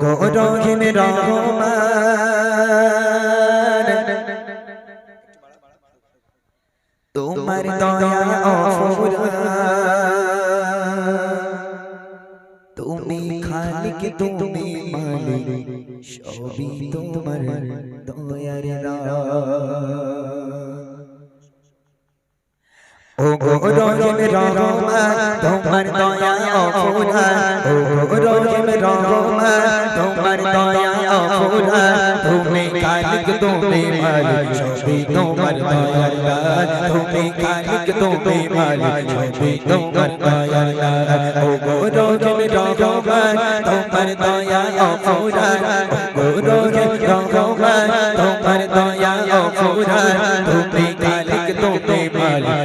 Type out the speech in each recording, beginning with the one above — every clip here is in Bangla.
গো রহিম রহমান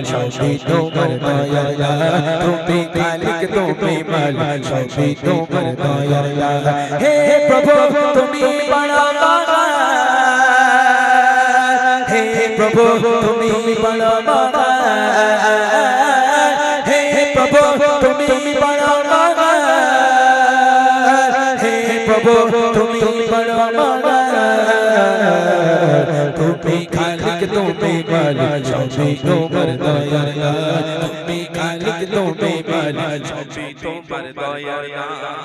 মালিক সবই তোমার দয়ার তুমি খালিক তুমি মালিক সবই তোমার দয়ার হে প্রভু তুমি বড় মহান হে প্রভু তুমি বড় মহান হে প্রভু তুমি বড় মহান হে প্রভু তুমি বড় মহান তুমি খালিক তুমি মালিক সবই তোমার দয়ার তুমি খালিক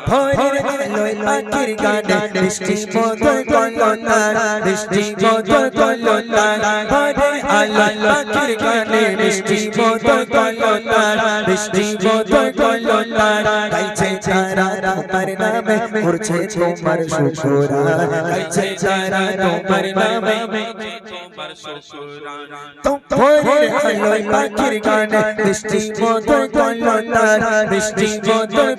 ভোরের আলোয় পাখির গানে বৃষ্টি মধুর কলতার বৃষ্টি মধুর কলতার ভোরের আলোয় পাখির গানে বৃষ্টি মধুর কলতার বৃষ্টি মধুর কলতার গাইছে যারা তোমার নামে, করছে তোমার শুকরা গাইছে যারা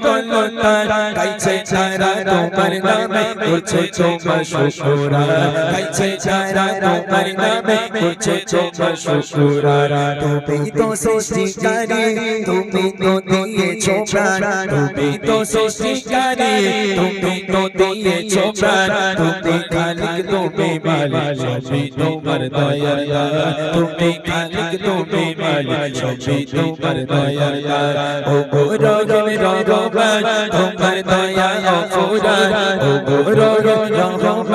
কলতার গাইছে যারা তোমার নামে, করছে তোমার শুকরা গাইছে যারা তোমার নামে, করছে তোমার শুকরা তুমি তো সৃষ্টিকারী, তুমি তো দিয়েছ প্রাণ। তুমি তো সৃষ্টিকারী, তুমি তো দিয়েছ প্রাণ। তুমি খালিক, তুমি মালিক, সবই তোমার দয়ার তুমি খালিক, তুমি মালিক, সবই তোমার দয়ার ও গো রগম রগমান তোমার দয়া অফুরান ও গো রগম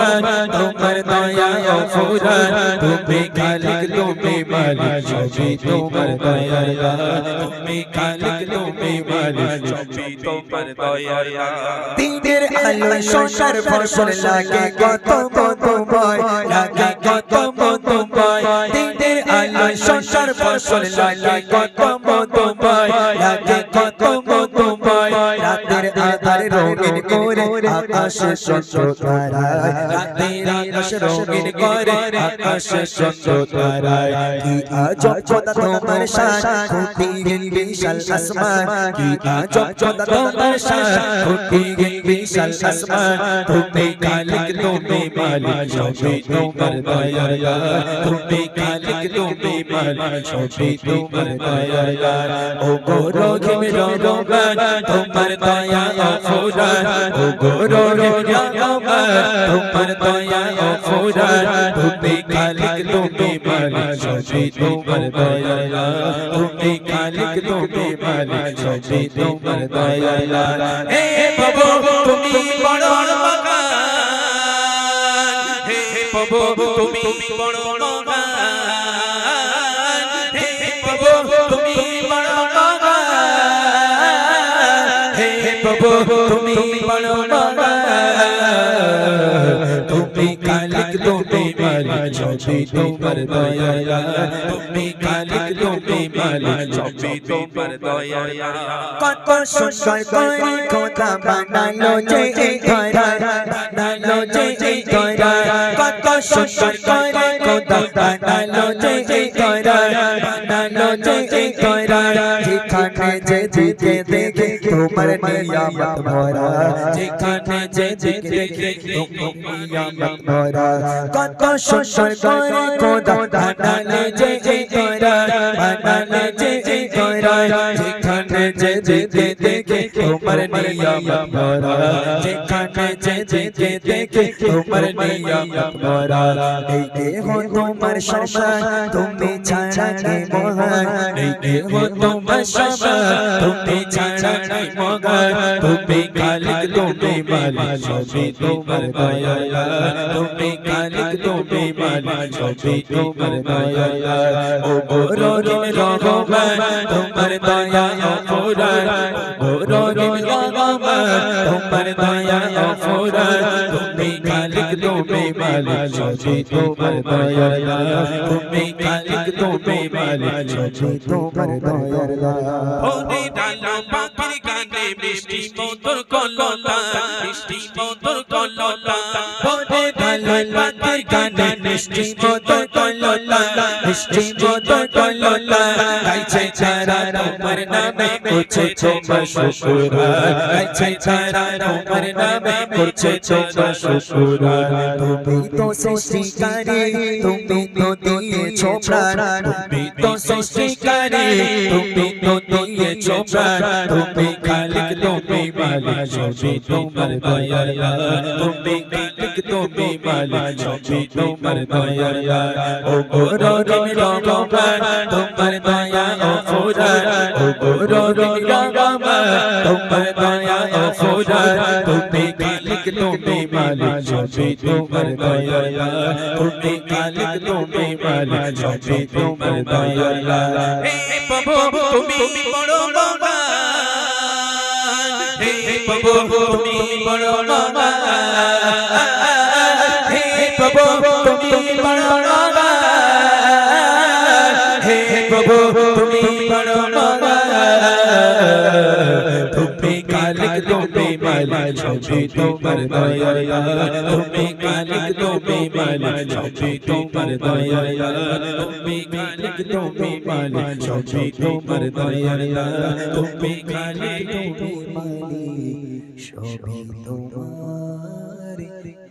তোমার দয়া অফুরান তুমি খালিক, তুমি মালিক, সবই তোমার দয়ার তুমি খালিক, তুমি মালিক, সবই তোমার দয়ার দিনের আলো, সোনার ফসল লাগে কত কত ভয় লাগে কত কত ভয় দিনের আলো, সোনার ফসল লাগে কত কত ভয় লাগে কত কত ভয় রাতের রঙিন করে আকাশে চন্দ্র তারায় রাতের আকাশ রঙিন করে আকাশে চন্দ্র তারায় কি আজব খোদা তোমার শান খুঁটিহীন বিশাল আসমান। কি আজব খোদা তোমার শান খুঁটিহীন বিশাল আসমান। তুমি খালিক তুমি মালিক সবই তোমার দয়ার তুমি খালিক তুমি মালিক সবই তোমার দয়ার ও গো রহিম রহমান তোমার দয়া অফুরান ও গো তোমার দয়া অফুরান তুমি খালিক, তুমি মালিক, সবই তোমার দয়ার তুমি খালিক, তুমি মালিক, সবই তোমার দয়ার হে প্রভু, তুমি বড় মহান। হে প্রভু, তুমি বড় মহান। প্রভু, তুমি বড় মহান তুমি খালিক তুমি মালিক সবই তোমার দয়া তুমি খালিক তুমি মালিক সবই তোমার দয়া কত সুন্দর করে খোদা বানালো যে এই বানালো যে এই কত সুন্দর করে খোদা বানালো যে এই বানালো যে এই যে দেখে তোমার নিয়ামত ভরা। যেখানে যে যেতে দেখে নিয়ামত ভরা। কত সুন্দর করে খোদা বানালো যে এই ধরা বানালো যে এই ধরা যেখানে যে যেতে দেখে তোমার নিয়ামত ভরা। যেখানে যেতে দেখে তোমার নিয়ামত ভরা। এই দেহ তোমার সমান তুমি ছাড়া কে মহান। এই দেহ তোমার সমান তুমি ছাড়া ছাড়া নাই তুমি খালিক, তুমি মালিক, সবই তোমার দয়া তুমি খালিক, তুমি মালিক, সবই তোমার দয়া ও রহিম রহমান, তোমার দয়া ও রহমান তোমার দয়া অপরাধ তুমি খালিক তুমি মালিক সবই তোমার দয়া তুমি মিষ্টি মধুর কলতা মিষ্টি মধুর কলতা মিষ্টি মধুর কলতা মিষ্টি মধুর কলতা গাইছে ছাড়া তোমার নামে করছে তোমার শ্বশুর গাইছে ছাড়া তোমার নামে করছে তোমার শ্বশুর তুমি তো সৃষ্টিকারী তুমি তো দিয়েছ প্রাণ তুমি তো সৃষ্টিকারী তুমি তো দিয়েছ প্রাণ তুমি খালিক তুমি মালিক সবই তোমার দয়া তুমি খালিক তুমি মালিক সবই তোমার দয়া ও গৌরব রগমান তোমার দয়া অফুরান ও গৌরব রগমান তোমার দয়া অফুরান তুমি খালিক তুমি মালিক সবই তোমার দয়া তুমি খালিক তুমি মালিক সবই তোমার দয়া হে প্রভু তুমি বড় বাবা হে প্রভু তুমি বড় বাবা হে প্রভু তুমি বড় বাবা হে কালিক তুমি মালিক সবই তোমার দয়া তুমি কালিক তুমি মালিক সবই তোমার দয়া তুমি কালিক তুমি মালিক সবই তোমার দয়া তুমি কালিক তুমি মালিক সবই তোমার দয়া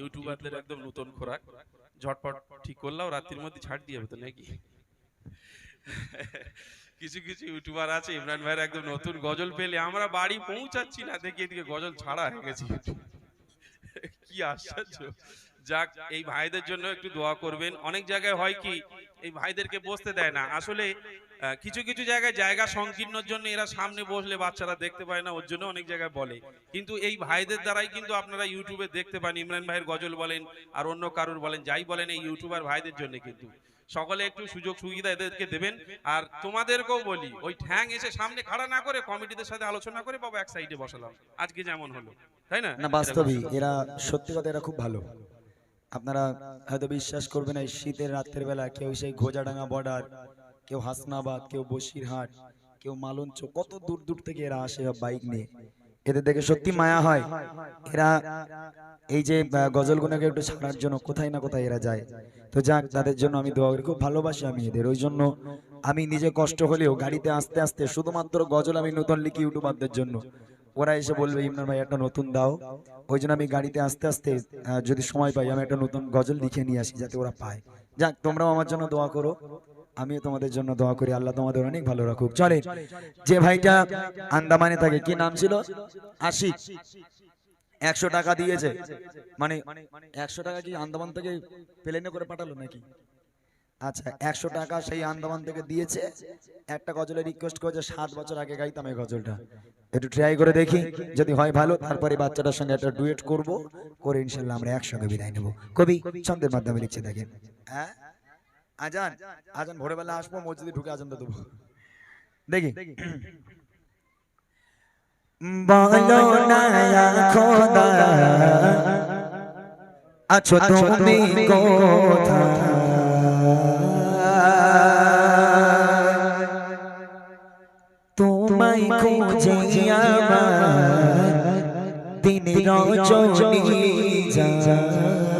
ইউটিউবারদের একদম নতুন খোরাক। ঝটপট ঠিক করলাম রাত্রির মধ্যে ছাড় দিয়ে হবে তো নাকি? কিছু কিছু ইউটিউবার আছে, ইমরান ভাইয়ের একদম নতুন গজল পেলে আমরা বাড়ি পৌঁছাচ্ছি না, দেখি এদিকে গজল ছাড়া হয়ে গেছে। কি আশ্চর্য। যাক, এই ভাইদের জন্য একটু দোয়া করবেন। অনেক জায়গায় হয় কি, এই ভাইদেরকে বসতে দেয় না। আসলে কিছু কিছু জায়গায় জায়গা সংকীর্ণর জন্য এরা সামনে বসলে বাচ্চারা দেখতে পায় না, ওর জন্য অনেক জায়গায় বলে। কিন্তু এই ভাইদের দ্বারাই কিন্তু আপনারা ইউটিউবে দেখতে পান, ইমরান ভাইয়ের গজল বলেন আর অন্য কারুর বলেন, যাই বলেন এই ইউটিউবার ভাইদের জন্য কিন্তু। সকলে একটু সুযোগ সুবিধা এদেরকে দেবেন। আর তোমাদেরকেও বলি, ওই ঠ্যাং এসে সামনে খাড়া না করে কমিটিদের সাথে আলোচনা করে বাবা এক সাইডে বসালাম। আজকে যেমন হলো, তাই না? না, বাস্তবই, এরা, সত্যি কথা, এরা খুব ভালো। আপনারা হয়তো বিশ্বাস করবেন এই শীতের রাতের বেলা কেউ সেই ঘোজাডাঙ্গা বর্ডার, কেউ হাসনাবাদ, কেউ বসিরহাট, কেউ মালঞ্চ, কত দূর দূর থেকে এরা আসে বাইক নিয়ে। এদের দেখে সত্যি মায়া হয়। এরা এই যে আহ, গজলগুলোকে একটু ছাড়ার জন্য কোথায় না কোথায় এরা যায়। তো যাক তাদের জন্য আমি দোয়া করি। খুব ভালোবাসি আমি এদের। ওই জন্য আমি নিজে কষ্ট হলেও গাড়িতে আস্তে আস্তে শুধুমাত্র গজল আমি নতুন লিখি ইউটিউবারদের জন্য। ওরা এসে বলবে ইমরান ভাই একটা নতুন দাও। ওই জন্য আমি গাড়িতে আস্তে আস্তে যদি সময় পাই আমি একটা নতুন গজল লিখে নিয়ে আসি যাতে ওরা পায়। যাক তোমরাও আমার জন্য দোয়া করো। আমিও তোমাদের জন্য দোয়া করি, আল্লাহ তোমাদের অনেক ভালো রাখুক। চলে, যে ভাইটা আন্দামানে থাকে কি নাম ছিল? আশিক। একশো টাকা দিয়েছে। মানে একশো টাকা কি আন্দামান থেকে প্লেনে করে পাঠালো নাকি? আচ্ছা একশো টাকা সেই আন্দামান থেকে দিয়েছে। একটা গজলে রিকোয়েস্ট করেছে সাত বছর আগে গাইতাম এই গজলটা। একটু ট্রাই করে দেখি, যদি হয় ভালো, তারপরে বাচ্চাটার সঙ্গে একটা ডুয়েট করব, করে ইনশাল্লাহ আমরা একসঙ্গে বিদায় নেব। কবি, ছন্দের মাধ্যমে লিখছে দেখেন। হ্যাঁ? আজান আজান ভোরবেলা আসব মসজিদে ঢুকে আজানটা দেবো। দেখি। বলো না খোদা আছো তুমি কোথায়? তোমায় খুঁজে আমার দিন রজনী যায়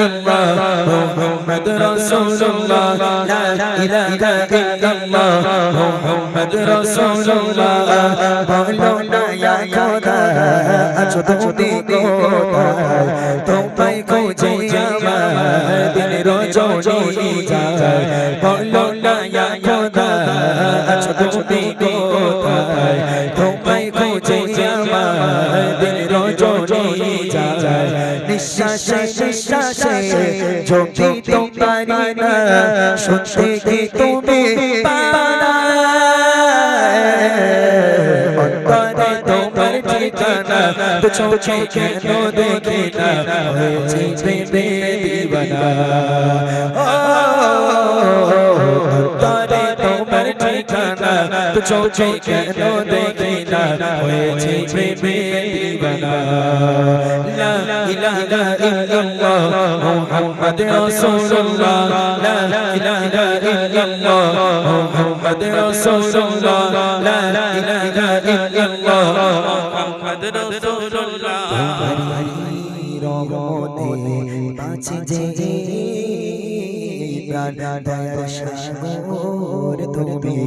ইল্লাল্লাহ মুহাম্মদ রাসূলুল্লাহ রাসূলুল্লাহ লা ইলাহা ইল্লাল্লাহ মুহাম্মদ রাসূলুল্লাহ বলো না ইয়া খোদা আছো তুমি কোথায় তোমায় খুঁজে আমার দিন রজনী যায় বলো না ইয়া খোদা আছো তুমি কোথায় তোমায় খুঁজে আমার দিন রজনী যায় নিঃশ্বাসে নিঃশ্বাসে যদি তোমারি না শুনতে কি তুমি পানা অন্তরে তোমার ঠিকানা তো চোখে কেন দেখি না হয়েছে প্রেমে দিবানা। অন্তরে তোমার ঠিকানা তো চোখে কেন দেখি না হয়েছে প্রেমে দিবানা লা ইলাহা ইল্লাল্লাহ মুহাম্মদ রাসূলুল্লাহ লা ইলাহা ইল্লাল্লাহ মুহাম্মদ রাসূলুল্লাহ লা ইলাহা ইল্লাল্লাহ মোহাম্মদ রাসূলুল্লাহ রহমতে বাঁচে যে প্রাণ দয়ার সাগর তুমি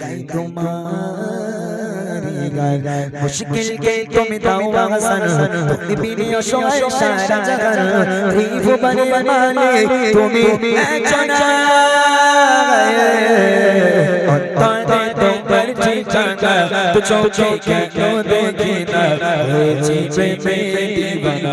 গাই তোমার গায় মুশকিল কে তুমি দাও আহসান তুমি বিনে অসহায় সারা জাহান ত্রিভুবনের মালিক তুমি একজন। দেখি না?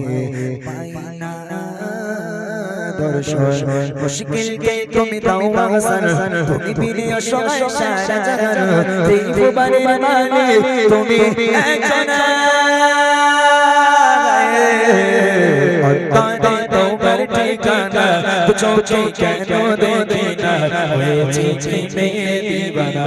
হয় দর্শন মুশকিল কে তুমি দাও আহসান তুমি বিনে অসহায় সারা জাহান ত্রিভুবনের মালিক তুমি একজন অন্তরে তোমার ঠিকানা তো চোখে কেন দেখি না হয়েছি প্রেমে দিবানা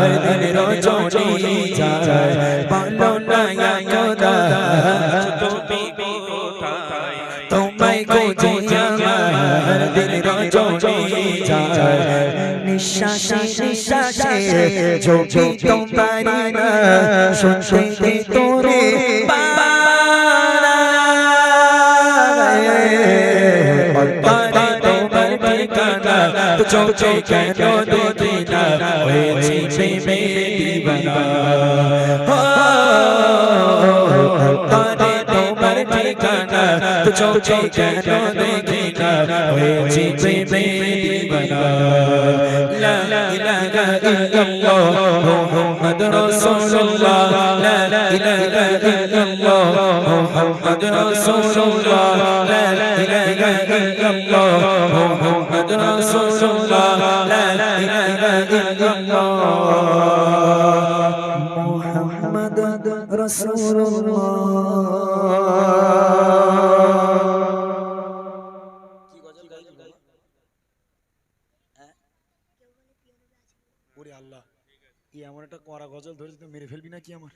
আমার দিল রজনী যায় বলো না ইয়া খোদা আছো তুমি কোথায়? তোমায় খুঁজে আমার দিন রজনী যায়। নিঃশ্বাসে নিঃশ্বাসে যদি তোমারি না, শুনতে তোরে চোখে কেন দেখি না হয়েছি প্রেমে দিবানা পারে তোমার ঠিকানা তো চোখে কেন দেখি না হয়েছি প্রেমে দিবানা লা ইলাহা ইল্লাল্লাহ মুহাম্মদ রাসূলুল্লাহ মুহাম্মদ রাসূলুল্লাহ লা ইলাহা ইল্লাল্লাহ মুহাম্মদ রাসূলুল্লাহ লা ইলাহা ইল্লাল্লাহ মুহাম্মদ রাসূলুল্লাহ ওরে আল্লাহ, কি এমন একটা কড়া গজল ধরেছে, তো মেরে ফেলবি না কি আমার?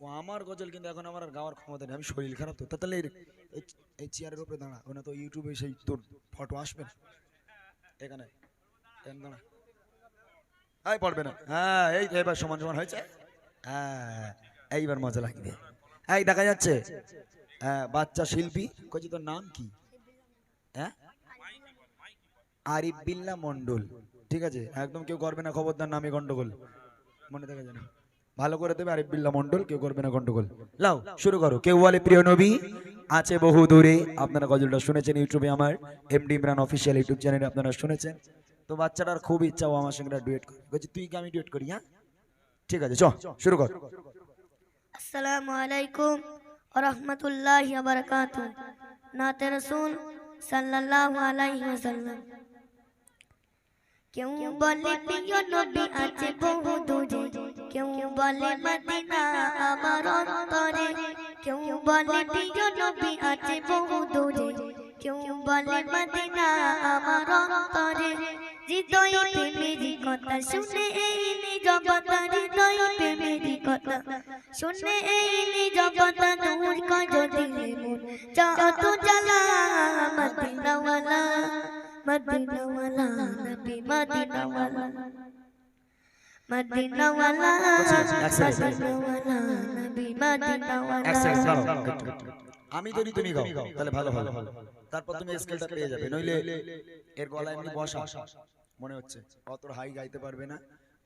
ও আমার গজল কিন্তু এখন আমার গাওয়ার ক্ষমতা নেই। আমি শরীর খারাপ তো। তাহলে এই- চেয়ারের উপরে দাঁড়া। ওনা তো ইউটিউবে সেই তোর ফটো আসবে না। এখানে। দাঁড়া। পড়বে না। হ্যাঁ এই এবার সমান সমান হয়েছে। হ্যাঁ এইবার মজা লাগবে। এই দেখা যাচ্ছে। হ্যাঁ বাচ্চা শিল্পী। কইছি তোর নাম কি? হ্যাঁ? আরিফ বিল্লা মন্ডল ঠিক আছে? একদম কেউ করবে না খবরদার নামে গন্ডগোল। মনে থাকে যেন। ভালো করে দেবে আরিফ বিল্লাহ মন্ডল কেউ করবে না গন্ডগোল। লাও শুরু করো। কেউ বলে প্রিয় নবী আছে বহু দূরে আপনারা গজলটা শুনেছেন ইউটিউবে আমার এমডি ইমরান অফিসিয়াল ইউটিউব চ্যানেলে আপনারা শুনেছেন। তো বাচ্চাটার খুব ইচ্ছা ও আমার সঙ্গে ডুয়েট করে। বলছি তুই কি আমি ডুয়েট করি হ্যাঁ? ঠিক আছে চ শুরু কর। আসসালামু আলাইকুম ওরহমতুল্লাহ বারকাত নাতে রসুল সাল্লাল্লাহু আলাইহি ওয়াসাল্লাম। কেউ বলে প্রিয় নবী আছে বহু দূরে। কেউ বলে মদিনা আমার অন্তরে, কেউ বলে প্রিয় নবী আছে বহু দূরে, কেউ বলে মদিনা আমার অন্তরে। হৃদয় প্রেমেরই কথা, শুনে এই নিরবতা হৃদয় প্রেমেরই কথা। শুনে এই নিরবতা দূর কর দিলে মন। যত জ্বালা, মদিনাওয়ালা মদিনাওয়ালা, নবী মদিনাওয়ালা। মদিনাওয়ালা মদিনাওয়ালা নবী মদিনাওয়ালা দাঁড়াও, একটু, একটু। আমি ধরি তুমি গাও তাহলে ভালো ভালো তারপর তুমি স্কেলটা পেয়ে যাবে। নইলে এর গলা এমনি বসা। মনে হচ্ছে অত হাই গাইতে পারবে না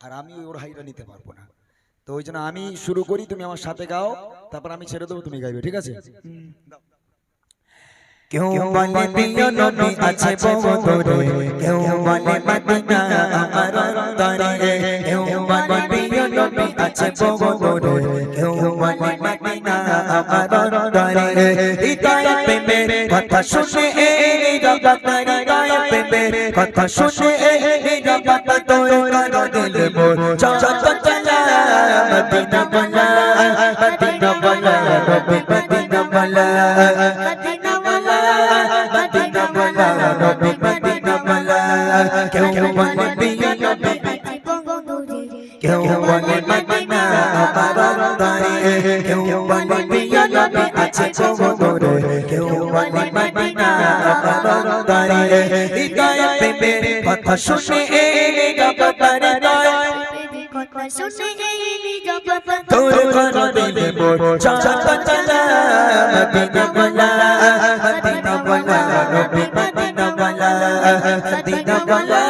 আর আমি ওর হাইটা নিতে পারব না। তো ওই জন্য আমি শুরু করি তুমি আমার সাথে গাও তারপর আমি ছেড়ে দেবো তুমি গাইবে ঠিক আছে? কেউ বলে প্রিয় নবী আছে বহু দূরে। কেউ আছে বহু দূরে কেউ বলে মদিনা আমার অন্তরে হৃদয় প্রেমের কথা শুনে এই নিরবতা হৃদয় প্রেমের কথা শুনে এই নিরবতা তোর কর দিল মোর চলা মদিনা বলা মদিনা আছে বহু দূরে কেউ বলে মদিনা আমার অন্তরে হৃদয় প্রেমের কথা শুনে নিরবতার হৃদয় তোর দিলে মোর চঞ্চল চলা মদিনা বলা মদিনা বলা নবী মদিনা বলা মদিনা বলা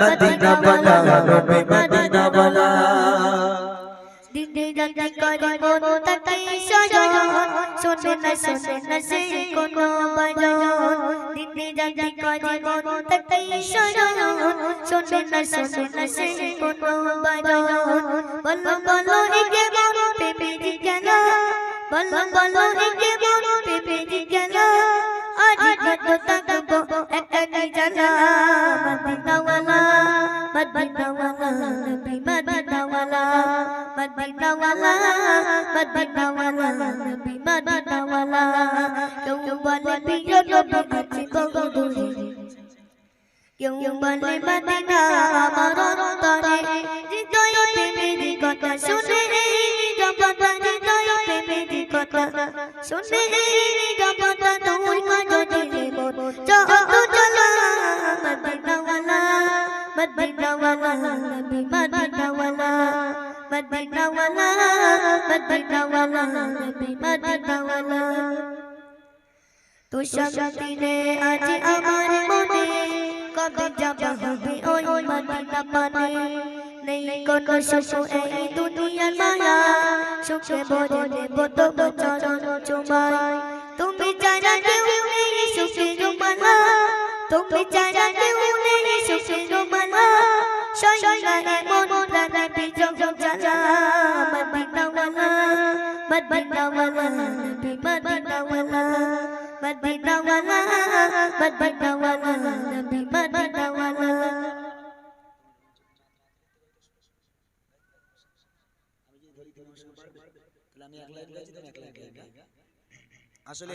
মদিনা বলা নবী মদিনা রাতে করে মন তাতে সজন শোনে না শোনে না সে কোনো বাজন রাতে করে মন তাতে সজন শোনে না শোনে না সে কোনো বাজন বলো বলো একে মন পেপে গেল বলো বলো একে মন পেপে গেল আজ কত থাকব একাকি জানা মদিনাওয়ালা মদিনাওয়ালা মদিনাওয়ালা নবী মদিনাওয়ালা কেউ বলে আমার অন্তরে হৃদয় প্রেমের কথা শুনে কথা শুনে নিরবতা তোর দিলে মন যত জ্বালা মদিনাওয়ালা মদিনাওয়ালা নবী মদিনাওয়ালা মদিনাওয়ালা মদিনাওয়ালা নবী মদিনাওয়ালা তো শান্তিরে আজ আমার মনে কবে যাব ওই মদিনা নেই কোনো সুখ এই দুনিয়ার মায়া। সুখে ভরে নেব তবু চরণ চুমাই। তুমি যারা কেউ নেই সুখের মালা তুমি যারা কেউ নেই সুখের মালা সয়না এমন প্রাণে বিজগ জ্বালা মদিনাওয়ালা মদিনাওয়ালা নবী মদিনাওয়ালা মদিনাওয়ালা মদিনাওয়ালা নবী মদিনাওয়ালা আসলে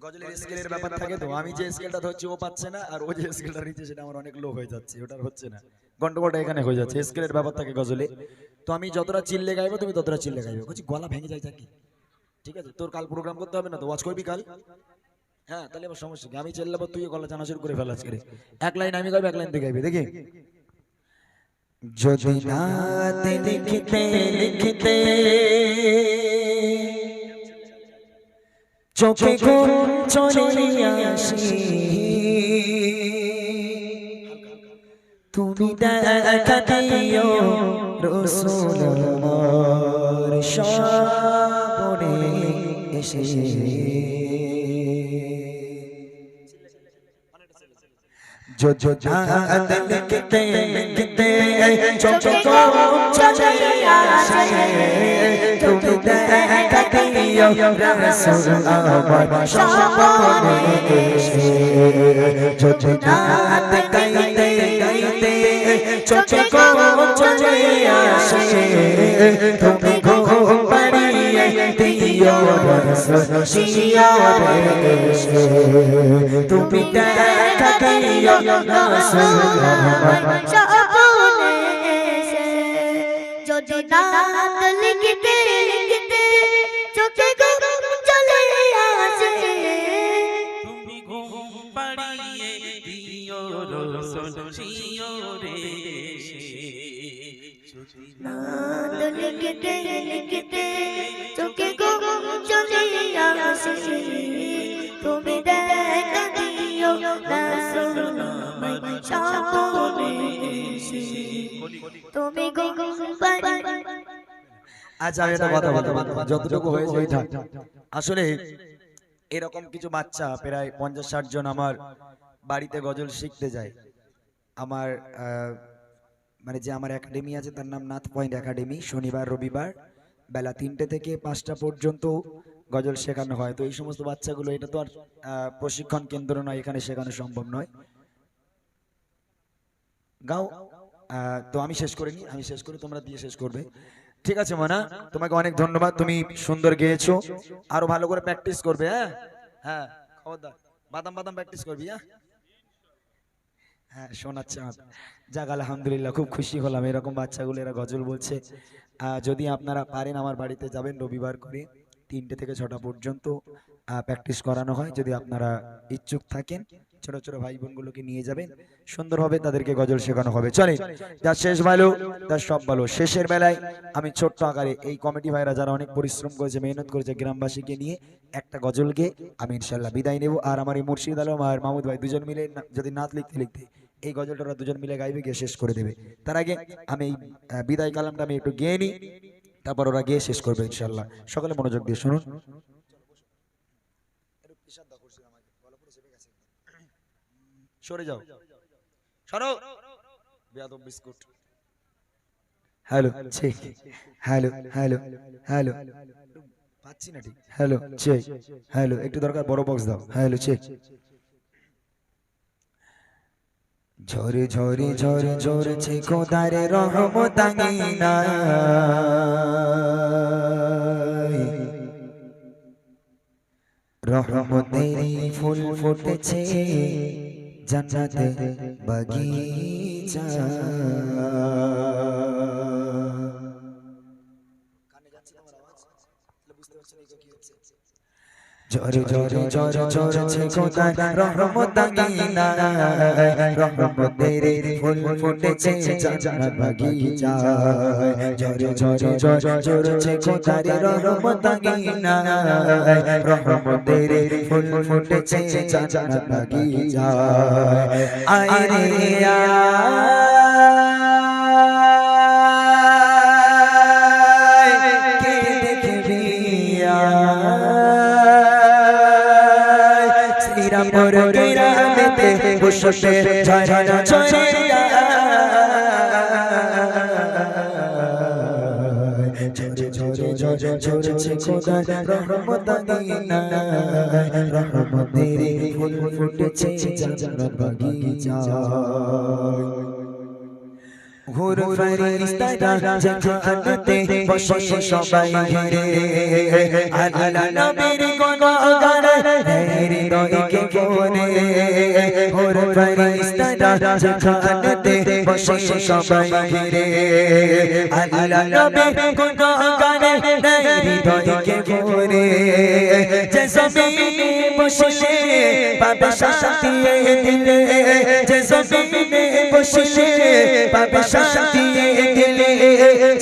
গজলের স্কেলের ব্যাপার থাকে তো আমি যে স্কেলটা ধরছি ও পাচ্ছে না আর ও যে স্কেলটা নিচ্ছে সেটা আমার অনেক লো হয়ে যাচ্ছে ওটার হচ্ছে না। গন্ডগোলটা এখানে হয়ে যাচ্ছে স্কেলের ব্যাপার থাকে গজলে। তো আমি যতটা চিল্লে গাইবো তুমি ততটা চিল্লে গাইবে। বলছি গলা ভেঙে যায় থাকি ঠিক আছে তোর কাল প্রোগ্রাম করতে হবে না তো? ওয়াচ করবি কাল? হ্যাঁ তাহলে আবার সমস্যা আমি চেল্লাবো তুই গলা জানা শুরু করে ফেলাস করে এক লাইন আমি গাইবো এক লাইন তুই গাইবে দেখি? যদি রাত লিখতে লিখতে চোখে ঘুম চলে আসি তুমি দেখা দিও রসুল সাবনে এসে जो जो चांद लिखते लिखते चोचो को चले आशे तुम देखा दियो रसूल अमर शाबाने से जो जो चांद कहते कहते चोचो को चले आशे तुम को पड़िए তুমি দেখা দিও লিখতে লিখতে চোখে ঘুম চলে তুমি দেখা দিও রাসূল আমায় তুমি ঘুম আচ্ছা যতটুকু হয়েছে ওইটা আসলে এরকম কিছু বাচ্চা, প্রায় পঞ্চাশ ষাট জন আমার বাড়িতে গজল শিখতে যায়। আমার মানে যে আমার একাডেমি আছে, তার নাম নাথ পয়েন্ট একাডেমি শনিবার, রবিবার। বেলা তিনটে থেকে পাঁচটা পর্যন্ত গজল শেখানো হয়। তো এই সমস্ত বাচ্চাগুলো, এটা তো আর প্রশিক্ষণ কেন্দ্র নয়, এখানে শেখানো সম্ভব নয়। গাও তো আমি শেষ করিনি আমি শেষ করি, তোমরা দিয়ে শেষ করবে। ঠিক আছে, মানা, তোমাকে অনেক ধন্যবাদ, তুমি সুন্দর গেয়েছো। আরও ভালো করে প্র্যাকটিস করবে হ্যাঁ? হ্যাঁ খবরদার। বাদাম বাদাম প্র্যাকটিস করবি হ্যাঁ? হ্যাঁ শোনাচ্ছে আমার। যাক, আলহামদুলিল্লাহ, খুব খুশি হলাম। এরকম বাচ্চাগুলো, এরা গজল বলছে। যদি আপনারা পারেন আমার বাড়িতে যাবেন রবিবার করে তিনটে থেকে ছটা পর্যন্ত প্র্যাকটিস করানো হয়। যদি আপনারা ইচ্ছুক থাকেন, ছোট ছোট ভাই বোনগুলোকে নিয়ে যাবেন সুন্দরভাবে তাদেরকে গজল শেখানো হবে। চলে যা শেষ ভালো তার সব ভালো। শেষের বেলায় আমি ছোট্ট আকারে এই কমিটি ভাইরা যারা অনেক পরিশ্রম করেছে, মেহনত করেছে গ্রামবাসীকে নিয়ে একটা গজলকে আমি ইনশাল্লাহ বিদায় নেব। আর আমার এই মুর্শিদ আলম আর মাহমুদ ভাই দুজন মিলে যদি নাচ লিখতে লিখতে এই গজলটা ওরা দুজন মিলে গাইবে, গিয়ে শেষ করে দেবে। তার আগে আমি এই বিদায় কালামটা আমি একটু গেয়ে নিই, তারপর ওরা গিয়ে শেষ করবে ইনশাল্লাহ সকলে মনোযোগ দিয়ে শুনুন। সরে যাও। সরো। Biscuit. Hello hello hello hello. Hello hello, একটু দরকার, বড় বক্স দাও। হ্যালো চেক ঝরে ঝরে ঝরে ঝরছে কোদারে রহমত আঙিনা রহমতের ফুল ফুটেছে জান্নাতে বাগিচা। জরে জরে জরে জরে খোদার রহমত আঙিনা রহমতের ফুল ফুটেছে জান্নাত বাগিচা জরে জরে জরে জরে খোদার রহমত আঙিনা রহমতের ফুল ফুটেছে জান্নাত বাগিচা আয় রে আয়। শ্রীরামপুর গ্রামেতে বসে ঝরা চলে ঝরে ঝরে ঝরে ঝরছে খোদা রহমত হৃদয়কে ভরে ঘুর ফেরেশতারা জান্নাতে বসে সবাই ঘিরে আল্লাহ নবীর গুণগান হৃদয়কে ভরে যে জমিনে বসে পাবে শান্তি দিলে যে জমিনে বসে পাবে শান্তি দিলে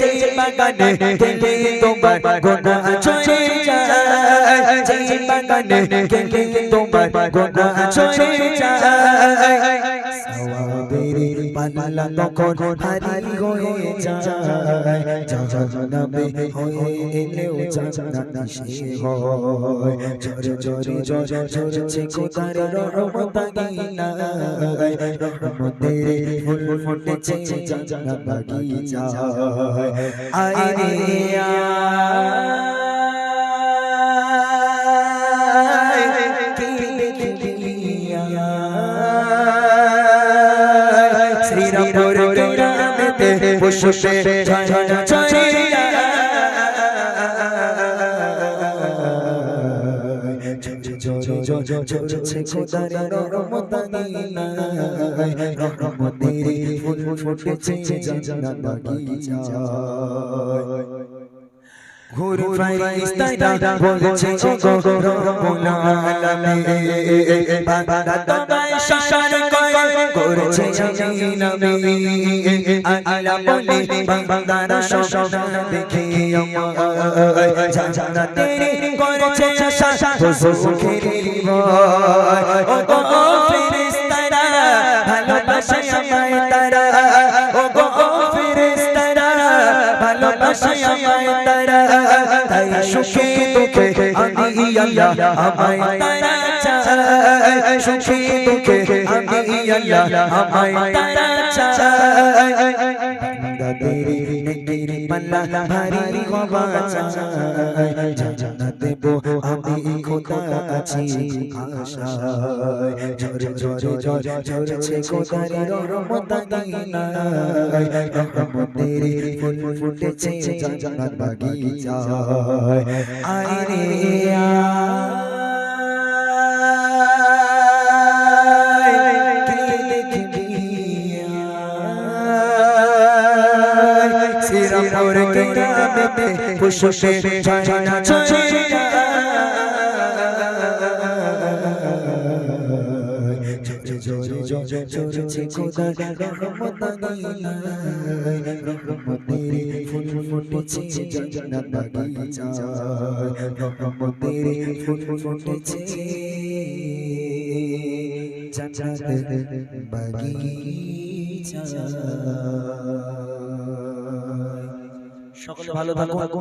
যে বাগানে গেলে তোমার গোনা চলে যায় যে বাগানে গেলে তোমার গোনা চলে যায় সওয়াবের পাল্লা তখন ভারী হয়ে যায়। জাহান্নামে হয়ে এলেও জান্নাতি সে হয়। ঝরে ঝরে ঝরে ঝরছে খোদার রহমত আগিনায় রহমতের ফুল ফুটেছে জান্নাত বাগিচায় আয় রে আয় ঝরিয়া ঝরছে খোদার রহমত আগিনায় রহমতের ফুল ফুটেছে জান্নাত বাগিচায় ঘুর ফারিস্তারা বলছে গো রব্বুল আলামিন বান্দা তোমায় শান করে করেছে জামিনামি বলে বান্দারা সব দেখে আমার জান্নাতের করেছে আশা সুখের ভয় ও গো ফেরেশতারা ভালোবাসে আমায় তারা ও গো ফেরেশতারা ভালোবাসে আমায় তারা সুখে দুঃখে আমি আল্লাহ আমায় তারা চায়। সুখে দুঃখে আমি আল্লাহ আমায় তারা চায়। বান্দাদের নেকির পাল্লা, ভারী হওয়া চায়। জান্নাত দেব আমি খোদা আছি আশায়। ঝরে ঝরে ঝরে ঝরছে খোদার রহমত আগিনায় রহমতের ফুল ফুটেছে জান্নাত বাগিচায় আয় রে আয়। কে দেখবি? আয় শ্রীরামপুর জোরে ঝরছে খোদার রহমত আগিনায় রহমতের ফুল ফুটেছে জান্নাত বাগিচায় রহমতের ফুল ফুটেছে জান্নাত বাগিচায় সকলে ভালো থাকুন